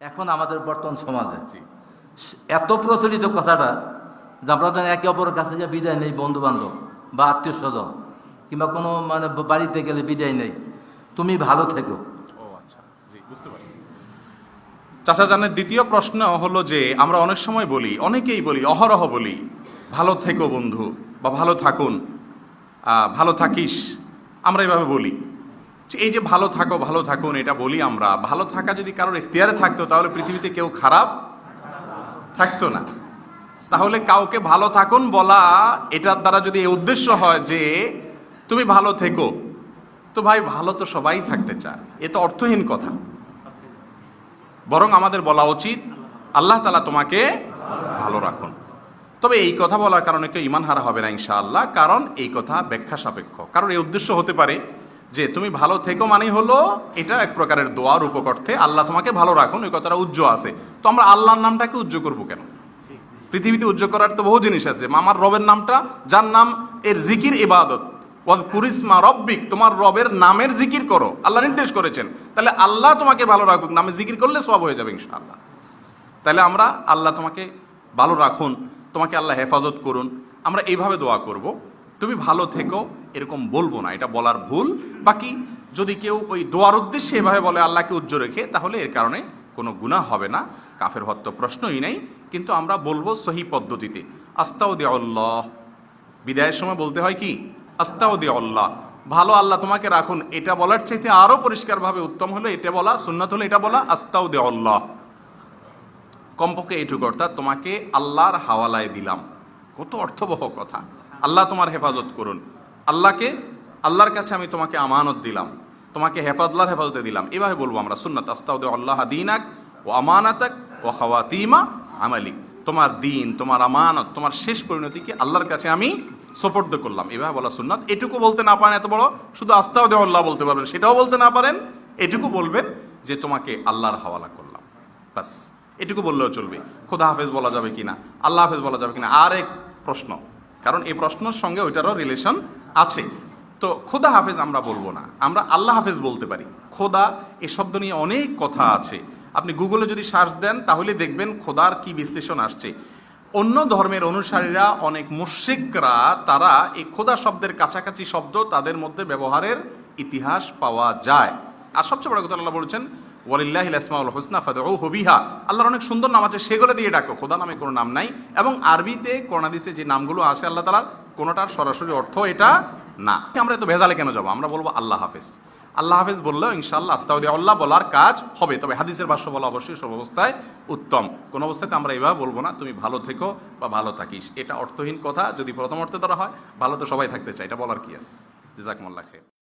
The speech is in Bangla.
এখন আমাদের বর্তমান সমাজে। এত প্রচলিত কথাটা যে আমরা যেন একে অপরের কাছে যে বিদায় নেই বন্ধু বান্ধব বা আত্মীয় স্বজন কিংবা কোনো মানে বাড়িতে গেলে বিদায় নেই, তুমি ভালো থেকো। আচ্ছা চাচা জানের দ্বিতীয় প্রশ্ন হলো যে, আমরা অনেক সময় বলি, অনেকেই বলি, অহরহ বলি, ভালো থেকো বন্ধু, বা ভালো থাকুন ভালো থাকিস, আমরা এভাবে বলি। এই যে ভালো থাকো, ভালো থাকুন এটা বলি আমরা। ভালো থাকা যদি কারোর এখতিয়ারে থাকতো, তাহলে পৃথিবীতে কেউ খারাপ থাকতো না। তাহলে কাউকে ভালো থাকুন বলা, এটার দ্বারা যদি উদ্দেশ্য হয় যে, তুমি ভালো থেকো, তো ভাই ভালো তো সবাই থাকতে চায়। এ তো অর্থহীন কথা। বরং আমাদের বলা উচিত, আল্লাহ তালা তোমাকে ভালো রাখুন। তবে এই কথা বলার কারণে কেউ ইমান হারা হবে না ইনশাআল্লাহ, কারণ এই কথা ব্যাখ্যা সাপেক্ষ। কারণ এই উদ্দেশ্য হতে পারে যে তুমি ভালো থেকো মানে হলো এটা এক প্রকারের দোয়ার উপকর্থে আল্লাহ তোমাকে ভালো রাখুন ওই কথাটা উজ্জ্ব আছে। তো আমরা আল্লাহর নামটাকে উজ্জ্ব করব কেন? পৃথিবীতে উজ্জ্ব করার তো বহু জিনিস আছে। আমার রবের নামটা, যার নাম এর জিকির ইবাদত। কুরিসমা রব্বিক, তোমার রবের নামের জিকির করো। আল্লাহ নির্দেশ করেছেন। তাহলে আল্লাহ তোমাকে ভালো রাখুক, নামে জিকির করলে সব হয়ে যাবে ইনশাআল্লাহ। তাহলে আমরা আল্লাহ তোমাকে ভালো রাখুন, তোমাকে আল্লাহ হেফাজত করুন। আমরা এইভাবে দোয়া করব। তুমি ভালো থেকো এরকম বলব না, এটা বলার ভুল। বাকি যদি কেউ ওই দোয়ার উদ্দেশ্যে এভাবে বলে আল্লাহকে উজ্জ্ব রেখে, তাহলে এর কারণে কোনো গুনাহ হবে না, কাফের হত্য প্রশ্নই নেই। কিন্তু আমরা বলব সহি পদ্ধতিতে আস্তাও দে আল্লাহ বিদায়ের সময় বলতে হয় কি? আস্তাও দে আল্লাহ ভালো আল্লাহ তোমাকে রাখুন, এটা বলার চাইতে আরও পরিষ্কারভাবে উত্তম হলো এটা বলা, সুন্নত হলো এটা বলা আস্তাও দে আল্লাহ কমপক্ষে এইটুকু, অর্থাৎ তোমাকে আল্লাহর হাওয়ালায় দিলাম। কত অর্থবহ কথা। আল্লাহ তোমার হেফাজত করুন। আল্লাহকে, আল্লাহর কাছে আমি তোমাকে আমানত দিলাম, তোমাকে হেফাজলার হেফাজতে দিলাম। এভাবে বলব আমরা, সুন্নাত, আস্তাউদ আল্লাহ দিনাক ও আমানাতাক ও খাওয়াতিমা আমালিক। তোমার দিন, তোমার আমানত, তোমার শেষ পরিণতিকে আল্লাহর কাছে আমি সোপর্দ করলাম। এভাবে বলা সুন্নাত। এটুকু বলতে না পারেন এত বড়, শুধু আস্তাউদ আল্লাহ বলতে পারবেন, সেটাও বলতে না পারেন। এটুকু বলবেন যে তোমাকে আল্লাহর হাওয়ালা করলাম। বাস এটুকু বললেও চলবে। খোদা হাফেজ বলা যাবে কিনা, আল্লাহ হাফেজ বলা যাবে কিনা আর এক প্রশ্ন। কারণ এই প্রশ্নের সঙ্গে ওইটারও রিলেশন আছে। তো খোদা হাফেজ আমরা বলব না, আমরা আল্লাহ হাফেজ বলতে পারি। খোদা এ শব্দ নিয়ে অনেক কথা আছে। আপনি গুগলে যদি সার্চ দেন, তাহলে দেখবেন খোদার কি বিশ্লেষণ আসছে। অন্য ধর্মের অনুসারীরা অনেক মুশিকরা তারা এই খোদা শব্দের কাছাকাছি শব্দ তাদের মধ্যে ব্যবহারের ইতিহাস পাওয়া যায়। আর সবচেয়ে বড় কথা আল্লাহ বলেছেন ওয়ালিল্লাহিল আসমাউল হোসনা ফাদউ হবিহা আল্লাহর অনেক সুন্দর নাম আছে, সেগুলো দিয়ে ডাকো। খোদা নামে কোনো নাম নাই। এবং আরবিতে করোনাদিসে যে নামগুলো আসে আল্লাহ তালার কোনোটার সরাসরি অর্থ এটা না। আমরা এত ভেজালে কেন যাব? আমরা বলব আল্লাহ হাফেজ। আল্লাহ হাফেজ বললেও ইনশাল্লাহ আস্তাউদ্দি আল্লাহ বলার কাজ হবে। তবে হাদিসের ভাষ্য বলা অবশ্যই সব অবস্থায় উত্তম। কোন অবস্থাতে আমরা এভাবে বলব না, তুমি ভালো থেকো বা ভালো থাকিস। এটা অর্থহীন কথা। যদি প্রথম অর্থে ধরা হয়, ভালো তো সবাই থাকতে চায়। এটা বলার কি আছে? জাজাকুমুল্লাহ খের